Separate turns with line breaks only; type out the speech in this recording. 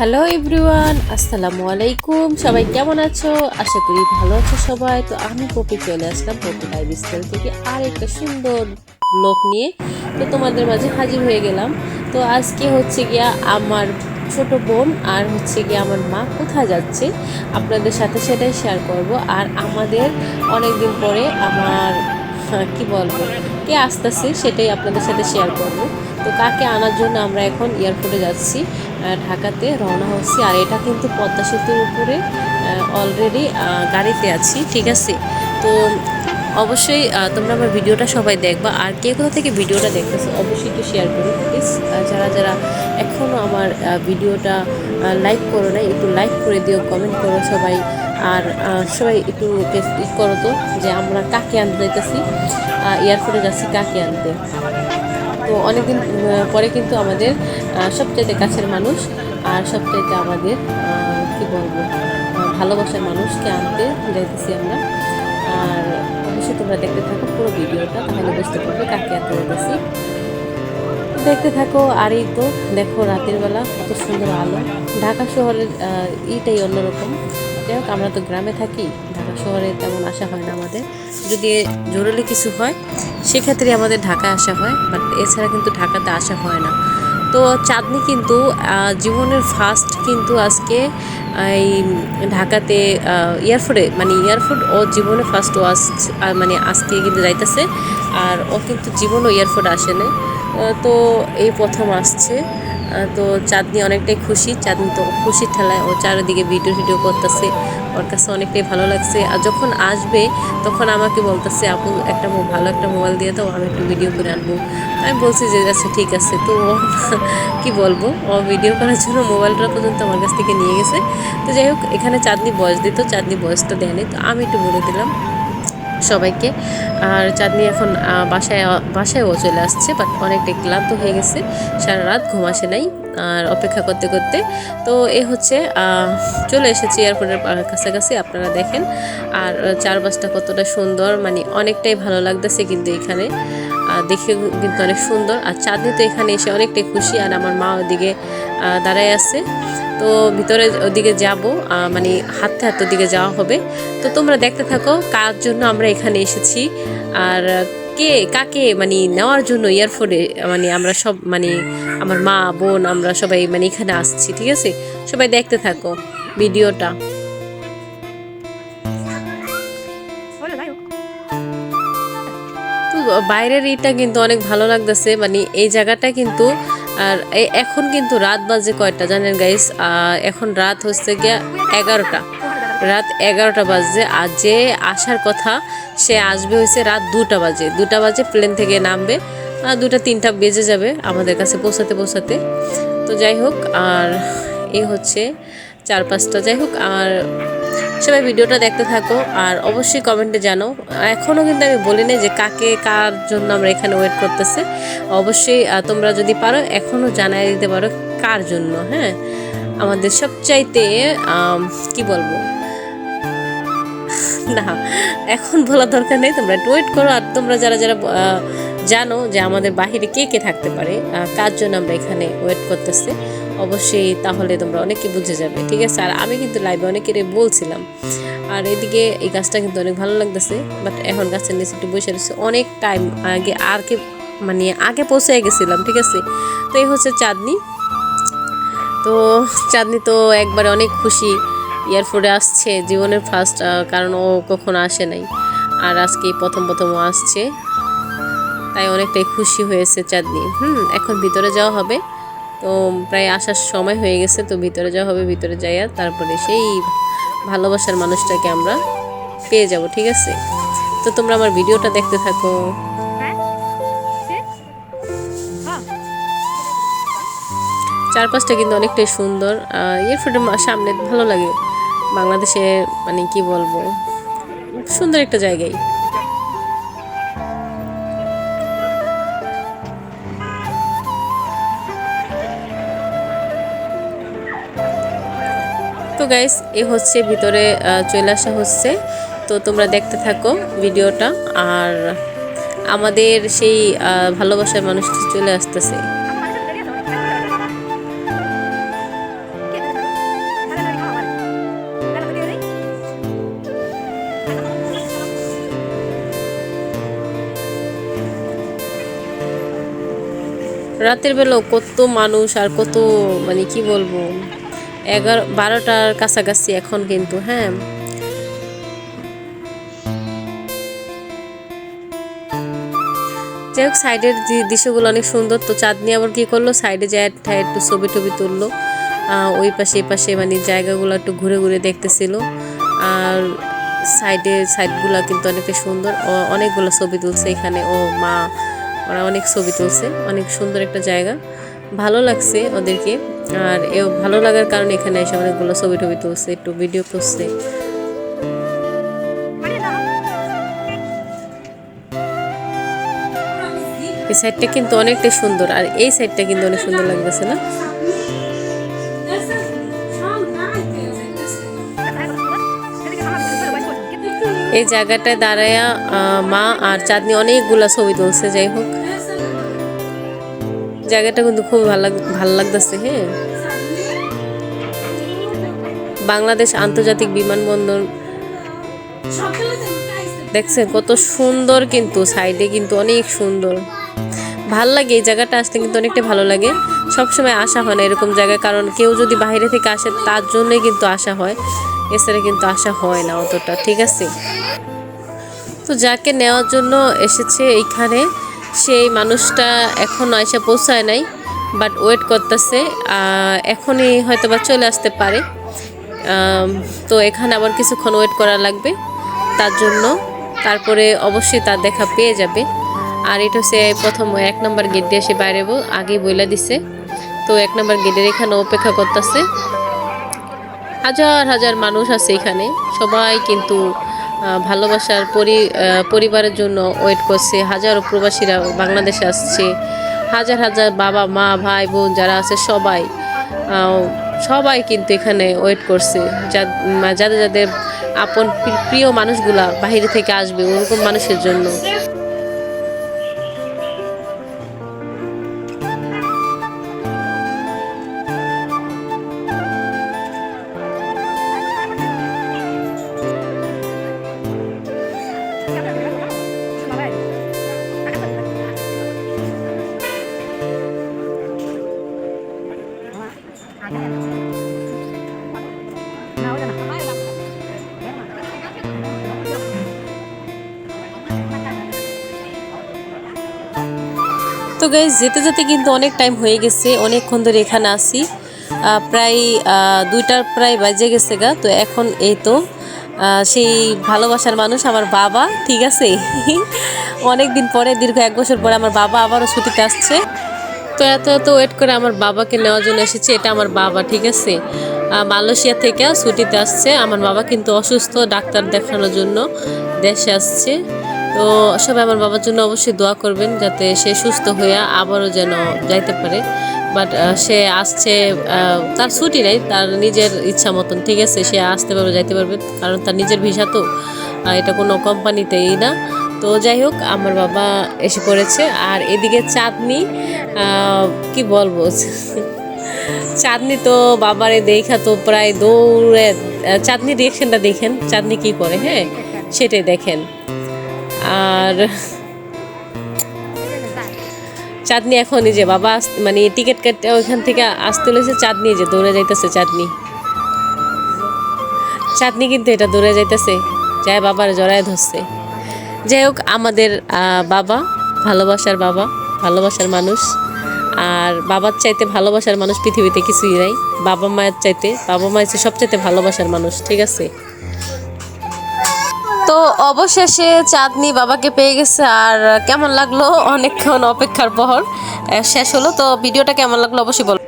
Hello everyone আসসালামু আলাইকুম সবাই কেমন আছো? আশা করি ভালো আছো সবাই। তো আমি পপি চলে আসলাম পপি লাইফ স্টাইল থেকে আর একটা সুন্দর ব্লগ নিয়ে। তো তোমাদের মাঝে হাজির হয়ে গেলাম। তো আজকে হচ্ছে গিয়া আমার ছোট বোন আর হচ্ছে গিয়ে আমার মা কোথায় যাচ্ছে, আপনাদের সাথে সেটাই শেয়ার করব। আর আমাদের অনেক দিন পরে আমার, কি বলব, কে আসতেছে সেটাই আপনাদের সাথে শেয়ার করব। তো কাকে আনার জন্য আমরা এখন এয়ারপোর্টে যাচ্ছি। ঢাকাতে রওনা হচ্ছি। আর এটা কিন্তু পদ্মা সেতুর উপরে অলরেডি গাড়িতে আছি, ঠিক আছে? তো অবশ্যই তোমরা আমার ভিডিওটা সবাই দেখবা। আর কে কোথা থেকে ভিডিওটা দেখতেছো, অবশ্যই একটু শেয়ার করো প্লিজ যারা যারা এখনও আমার ভিডিওটা লাইক করো না একটু লাইক করে দিও কমেন্ট করো সবাই। আর সবাই একটু করো তো যে আমরা কাকে আনতে যাইতেছি? এয়ারপোর্টে যাচ্ছি কাকে আনতে। তো অনেকদিন পরে কিন্তু আমাদের সবচাইতে কাছের মানুষ আর সবচাইতে আমাদের কি বলব ভালোবাসার মানুষকে আনতে যাইতেছি আমরা। আর অবশ্যই তোমরা দেখতে থাকো পুরো ভিডিওটা তাহলে বুঝতে পারবে কাকে আনতে যাইতেছি। দেখতে থাকো আর এই তো দেখো রাতের বেলা কত সুন্দর আলো। ঢাকা শহরের আহ, ইটাই অন্যরকম। যাই হোক আমরা তো গ্রামে থাকি শহরে তেমন আসা হয় না আমাদের। যদি জরুরি কিছু হয়, সেক্ষেত্রে আমাদের ঢাকায় আসা হয় বাট এছাড়া কিন্তু ঢাকাতে আসা হয় না। তো চাঁদনি কিন্তু জীবনের ফার্স্ট কিন্তু আজকে এই ঢাকাতে এয়ারফোর্টে মানে এয়ারফোর্ট ও জীবনে ফার্স্ট ও আস মানে আজকে কিন্তু যাইতেছে, আর ও কিন্তু জীবনও এয়ারফোর্ট আসে না তো এই প্রথম আসছে। তো চাঁদনি অনেকটাই খুশি। চাঁদনি তো খুশির ঠেলায় ও চারিদিকে ভিডিও ভিডিও করতেছে। ওর কাছে অনেকটাই ভালো লাগছে। আর যখন আসবে, তখন আমাকে বলতেছে, আপু, একটা ভালো একটা মোবাইল দিয়ে দাও, আমি একটু ভিডিও করে আনব। আমি বলছি যে আচ্ছা ঠিক আছে। তো ও কি বলব? ও ভিডিও করার জন্য মোবাইলটা পর্যন্ত আমার কাছ থেকে নিয়ে গেছে। তো যাই হোক, এখানে চাঁদনি বয়স দিত, চাঁদনি বয়সটা দেয়নি। তো আমি একটু বলে দিলাম। সবাইকে। আর চাঁদনি এখন বাসায়, বাসায়ও চলে আসছে বাট অনেকটা ক্লান্ত হয়ে গেছে। সারা রাত ঘুম আসে নাই। আর অপেক্ষা করতে করতে। তো এ হচ্ছে চলে এসেছি এয়ারপোর্টের কাছাকাছি, আপনারা দেখেন। আর চারপাশটা কতটা সুন্দর মানে অনেকটাই ভালো লাগতেছে কিন্তু এখানে। দেখে কিন্তু অনেক সুন্দর। আর চাঁদনি তো এখানে এসে অনেকটাই খুশি, আর আমার মা ওদিকে দাঁড়ায় আছে। তো ভিতরে ওদিকে যাব মানে হাঁটতে হাঁটতে ওদিকে যাওয়া হবে। তো তোমরা দেখতে থাকো কার জন্য আমরা এখানে এসেছি। আর কে কাকে মানে নেওয়ার জন্য এয়ারফোর্টে মানে আমরা সব মানে আমার মা, বোন, আমরা সবাই মানে এখানে আসছি, ঠিক আছে? সবাই দেখতে থাকো ভিডিওটা। বাইরের ইটা কিন্তু অনেক ভালো লাগতেছে মানে এই জায়গাটা কিন্তু, আর এখন কিন্তু রাত বাজে কয়টা, জানেন গাইস এখন রাত হচ্ছে গিয়া এগারোটা। রাত এগারোটা বাজে আর যে আসার কথা, সে আসবে হয়েছে রাত দুটা বাজে। দুটা বাজে প্লেন থেকে নামবে। আর দুটা তিনটা বেজে যাবে আমাদের কাছে পৌঁছাতে পৌঁছাতে। তো যাই হোক, আর এই হচ্ছে চার পাঁচটা যাই হোক, আর সবাই ভিডিওটা দেখতে থাকো। আর অবশ্যই কমেন্টে জানো এখনও কিন্তু আমি বলি না যে কাকে কার জন্য আমরা এখানে ওয়েট করতেছে। অবশ্যই তোমরা যদি পারো এখনও জানাই দিতে পারো কার জন্য হ্যাঁ? আমাদের সবচাইতে কি বলব? না, এখন বলা দরকার নেই, তোমরা একটু ওয়েট করো আর তোমরা যারা যারা জানো যে আমাদের বাহিরে কে কে থাকতে পারে কার জন্য আমরা এখানে ওয়েট করতেছে, অবশ্যই তাহলে তোমরা অনেকে বুঝে যাবে, ঠিক আছে? আর আমি কিন্তু লাইভে অনেকেরই বলছিলাম, আর এদিকে এই গাছটা কিন্তু অনেক ভালো লাগতেছে বাট এখন গাছের নিচে একটু বসে রয়েছে, অনেক টাইম আগে আর কে মানে আগে পৌঁছে গেছিলাম, ঠিক আছে? তো এই হচ্ছে চাঁদনি, তো চাঁদনি তো একবারে অনেক খুশি এয়ারপোর্টে আসছে জীবনের ফার্স্ট কারণ ও কখনো আসে নাই। আর আজকে প্রথম প্রথম ও আসছে। তাই অনেকটাই খুশি হয়েছে চাঁদনি। হুম এখন ভিতরে যাওয়া হবে। তো প্রায় আসার সময় হয়ে গেছে তো ভিতরে যাওয়া হবে ভিতরে যাইয়া তারপরে সেই ভালোবাসার মানুষটাকে আমরা পেয়ে যাব ঠিক আছে? তো তোমরা আমার ভিডিওটা দেখতে থাকো। চারপাশটা কিন্তু অনেকটাই সুন্দর। এয়ারপোর্টের সামনে ভালো লাগে। বাংলাদেশে মানে কি বলব, সুন্দর একটা জায়গায় তো গাইস এ হচ্ছে, ভিতরে চলে আসা হচ্ছে। তো তোমরা দেখতে থাকো ভিডিওটা। আর আমাদের সেই ভালোবাসার মানুষটি চলে আসতেছে। রাতের বেলাও কত মানুষ আর কত মানে কি বলব, এগারো, বারোটার কাছাকাছি এখন কিন্তু হ্যাঁ। যাই হোক, সাইডের দৃশ্যগুলো অনেক সুন্দর। তো চাঁদনি আবার কি করল? সাইডে যায় ঠায় একটু ছবি টবি তুললো। ওই পাশে পাশে মানে জায়গাগুলো একটু ঘুরে ঘুরে দেখতেছিল। আর সাইডে, সাইডগুলো কিন্তু অনেকটা সুন্দর। অনেকগুলো ছবি তুলছে এখানে। ও মা ওরা অনেক ছবি তুলছে, অনেক সুন্দর একটা জায়গা। ভালো লাগছে ওদেরকে, আর এ ভালো লাগার কারণে এখানে এসে অনেকগুলো ছবি টবি তুলছে, একটু ভিডিও করছে এই সাইডটা কিন্তু অনেকটাই সুন্দর, আর এই সাইডটা কিন্তু অনেক সুন্দর লাগতেছে না? এই জায়গাটায় দাঁড়ায়া মা আর চাঁদনি অনেকগুলা ছবি তুলছে, যাই হোক। জায়গাটা কিন্তু খুব ভালো ভালো লাগতেছে হ্যাঁ। বাংলাদেশ আন্তর্জাতিক বিমানবন্দর দেখছেন কত সুন্দর কিন্তু, সাইডে কিন্তু অনেক সুন্দর। ভালো লাগে এই জায়গাটা আসতে কিন্তু অনেকটা ভালো লাগে। সবসময় আসা হয় না এরকম জায়গায়, কারণ কেউ যদি বাইরে থেকে আসে তার জন্যই কিন্তু আসা হয়। এছাড়া কিন্তু আসা হয় না অতটা, ঠিক আছে? তো যাকে নেওয়ার জন্য এসেছে এইখানে, সেই মানুষটা এখন এসে পৌঁছায় নাই বাট ওয়েট করতেছে এখনই হয়তো বা চলে আসতে পারে। তো এখানে আবার কিছুক্ষণ ওয়েট করা লাগবে, তার জন্য। তারপরে অবশ্যই তার দেখা পেয়ে যাবে। আর এটা হচ্ছে প্রথম এক নম্বর গেট দিয়ে এসে বাইরে বো- আগেই বইলা দিছে। তো এক নম্বর গেটের এখানে অপেক্ষা করতেছে। হাজার হাজার মানুষ আছে এখানে। সবাই কিন্তু ভালোবাসার পরি পরিবারের জন্য ওয়েট করছে। হাজারো প্রবাসীরা বাংলাদেশে আসছে। হাজার হাজার বাবা, মা, ভাই, বোন যারা আছে, সবাই সবাই কিন্তু এখানে ওয়েট করছে। যাদের যাদের আপন প্রিয় মানুষগুলা বাইরে থেকে আসবে, ওরকম মানুষের জন্য। তো গাইজ যেতে যেতে কিন্তু অনেক টাইম হয়ে গেছে, অনেকক্ষণ ধরে এখানে আসি প্রায় দুইটার প্রায় বাজে গেছে গা, তো এখন এই তো সেই ভালোবাসার মানুষ আমার বাবা, ঠিক আছে? অনেক দিন পরে, দীর্ঘ এক বছর পরে আমার বাবা আবারও ছুটিতে আসছে। তো এত এত ওয়েট করে আমার বাবাকে নেওয়ার জন্য এসেছে, এটা আমার বাবা, ঠিক আছে? মালয়েশিয়া থেকে ছুটিতে আসছে, আমার বাবা কিন্তু অসুস্থ, ডাক্তার দেখানোর জন্য দেশে আসছে। তো সবাই আমার বাবার জন্য অবশ্যই দোয়া করবেন যাতে সে সুস্থ হয়ে আবারও যেন যাইতে পারে। বাট সে আসছে তার ছুটি নেই, তার নিজের ইচ্ছা মতন, ঠিক আছে? সে আসতে পারবে, যাইতে পারবে। কারণ তার নিজের ভিসা তো এটা কোনো কোম্পানিতেই না। তো যাই হোক, আমার বাবা এসে পড়েছে। আর এদিকে চাঁদনি কি বলব? চাঁদনি তো বাবারে দেখা তো প্রায় দৌড়ে চাঁদনি রিয়েকশনটা দেখেন। চাঁদনি কি করে হ্যাঁ? সেটাই দেখেন। আর চাঁদনি এখন এই যে বাবা মানে টিকিট কেটে ওইখান থেকে আসতে হলেছে, চাঁদনি যে দৌড়ে যাইতেছে, চাঁদনি। চাঁদনি কিন্তু এটা দৌড়ে যাইতেছে, যায় বাবার জড়ায় ধরছে। যাই হোক, আমাদের বাবা ভালোবাসার বাবা, ভালোবাসার মানুষ। আর বাবার চাইতে ভালোবাসার মানুষ পৃথিবীতে কিছুই নাই। বাবা মায়ের চাইতে, বাবা মায়ের চেয়ে সবচাইতে ভালোবাসার মানুষ, ঠিক আছে? তো অবশেষে চাঁদনি বাবাকে পেয়ে গেছে আর কেমন লাগল? অনেকক্ষণ অপেক্ষার পর শেষ হলো। তো ভিডিওটা কেমন লাগল অবশ্যই বল।